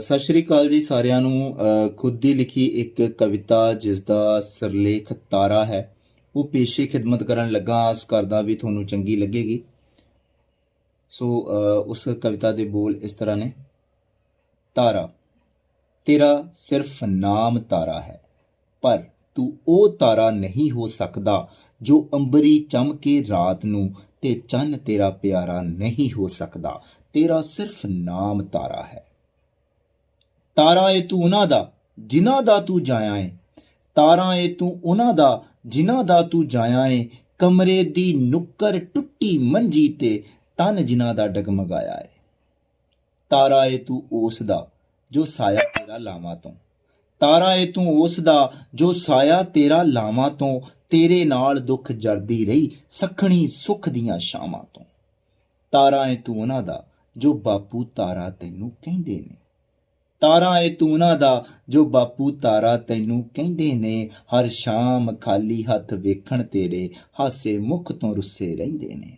ਸਤਿ ਸ਼੍ਰੀ ਅਕਾਲ ਜੀ ਸਾਰਿਆਂ ਨੂੰ। ਖੁਦ ਦੀ ਲਿਖੀ ਇੱਕ ਕਵਿਤਾ ਜਿਸ ਦਾ ਸਿਰਲੇਖ ਤਾਰਾ ਹੈ, ਉਹ ਪੇਸ਼ੇ ਖਿਦਮਤ ਕਰਨ ਲੱਗਾ। ਆਸ ਕਰਦਾ ਵੀ ਤੁਹਾਨੂੰ ਚੰਗੀ ਲੱਗੇਗੀ। ਸੋ ਉਸ ਕਵਿਤਾ ਦੇ ਬੋਲ ਇਸ ਤਰ੍ਹਾਂ ਨੇ। ਤਾਰਾ, ਤੇਰਾ ਸਿਰਫ ਨਾਮ ਤਾਰਾ ਹੈ, ਪਰ ਤੂੰ ਉਹ ਤਾਰਾ ਨਹੀਂ ਹੋ ਸਕਦਾ ਜੋ ਅੰਬਰੀ ਚਮਕੇ ਰਾਤ ਨੂੰ ਤੇ ਚੰਨ ਤੇਰਾ ਪਿਆਰਾ ਨਹੀਂ ਹੋ ਸਕਦਾ। ਤੇਰਾ ਸਿਰਫ ਨਾਮ ਤਾਰਾ ਹੈ। ਤਾਰਾ ਏ ਤੂੰ ਉਹਨਾਂ ਦਾ, ਜਿਨ੍ਹਾਂ ਦਾ ਤੂੰ ਜਾਇਆ ਏ। ਤਾਰਾ ਏ ਤੂੰ ਉਹਨਾਂ ਦਾ, ਜਿਨ੍ਹਾਂ ਦਾ ਤੂੰ ਜਾਇਆ ਏ। ਕਮਰੇ ਦੀ ਨੁੱਕਰ ਟੁੱਟੀ ਮੰਜੀ ਤੇ ਤਨ ਜਿਨ੍ਹਾਂ ਦਾ ਡਗਮਗਾਇਆ ਏ। ਤਾਰਾ ਏ ਤੂੰ ਉਸ ਦਾ, ਜੋ ਸਾਇਆ ਤੇਰਾ ਲਾਵਾਂ ਤੋਂ। ਤਾਰਾ ਏ ਤੂੰ ਉਸ ਦਾ, ਜੋ ਸਾਇਆ ਤੇਰਾ ਲਾਵਾਂ ਤੋਂ। ਤੇਰੇ ਨਾਲ ਦੁੱਖ ਜਰਦੀ ਰਹੀ, ਸਖਣੀ ਸੁਖ ਦੀਆਂ ਸ਼ਾਮਾਂ ਤੋਂ। ਤਾਰਾ ਏ ਤੂੰ ਉਹਨਾਂ ਦਾ, ਜੋ ਬਾਪੂ ਤਾਰਾ ਤੈਨੂੰ ਕਹਿੰਦੇ ਨੇ। ਤਾਰਾ ਏ ਤੂੰ ਉਹਨਾਂ ਦਾ, ਜੋ ਬਾਪੂ ਤਾਰਾ ਤੈਨੂੰ ਕਹਿੰਦੇ ਨੇ, ਹਰ ਸ਼ਾਮ ਖਾਲੀ ਹੱਥ ਵੇਖਣ ਤੇਰੇ ਹਾਸੇ ਮੁਖ ਤੋਂ ਰੁੱਸੇ ਰਹਿੰਦੇ ਨੇ।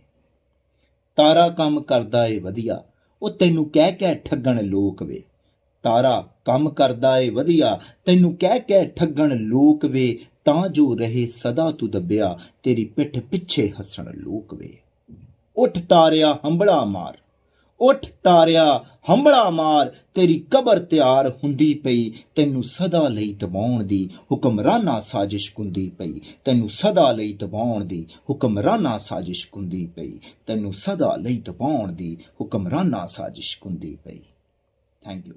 ਤਾਰਾ ਕੰਮ ਕਰਦਾ ਏ ਵਧੀਆ, ਉਹ ਤੈਨੂੰ ਕਹਿ ਕਹਿ ਠੱਗਣ ਲੋਕ ਵੇ। ਤਾਰਾ ਕੰਮ ਕਰਦਾ ਏ ਵਧੀਆ, ਤੈਨੂੰ ਕਹਿ ਕਹਿ ਠੱਗਣ ਲੋਕ ਵੇ, ਤਾਂ ਜੋ ਰਹੇ ਸਦਾ ਤੂੰ ਦੱਬਿਆ, ਤੇਰੀ ਪਿੱਠ ਪਿੱਛੇ ਹੱਸਣ ਲੋਕ ਵੇ। ਉੱਠ ਤਾਰਿਆ, ਹੰਬਲਾ ਮਾਰ। ਉੱਠ ਤਾਰਿਆ ਹੰਬੜਾ ਮਾਰ, ਤੇਰੀ ਕਬਰ ਤਿਆਰ ਹੁੰਦੀ ਪਈ। ਤੈਨੂੰ ਸਦਾ ਲਈ ਦਬਾਉਣ ਦੀ ਹੁਕਮਰਾਨਾ ਸਾਜ਼ਿਸ਼ ਕੁੰਦੀ ਪਈ। ਤੈਨੂੰ ਸਦਾ ਲਈ ਦਬਾਉਣ ਦੀ ਹੁਕਮਰਾਨਾ ਸਾਜ਼ਿਸ਼ ਕੁੰਦੀ ਪਈ। ਤੈਨੂੰ ਸਦਾ ਲਈ ਦਬਾਉਣ ਦੀ ਹੁਕਮਰਾਨਾ ਸਾਜ਼ਿਸ਼ ਕੁੰਦੀ ਪਈ। Thank you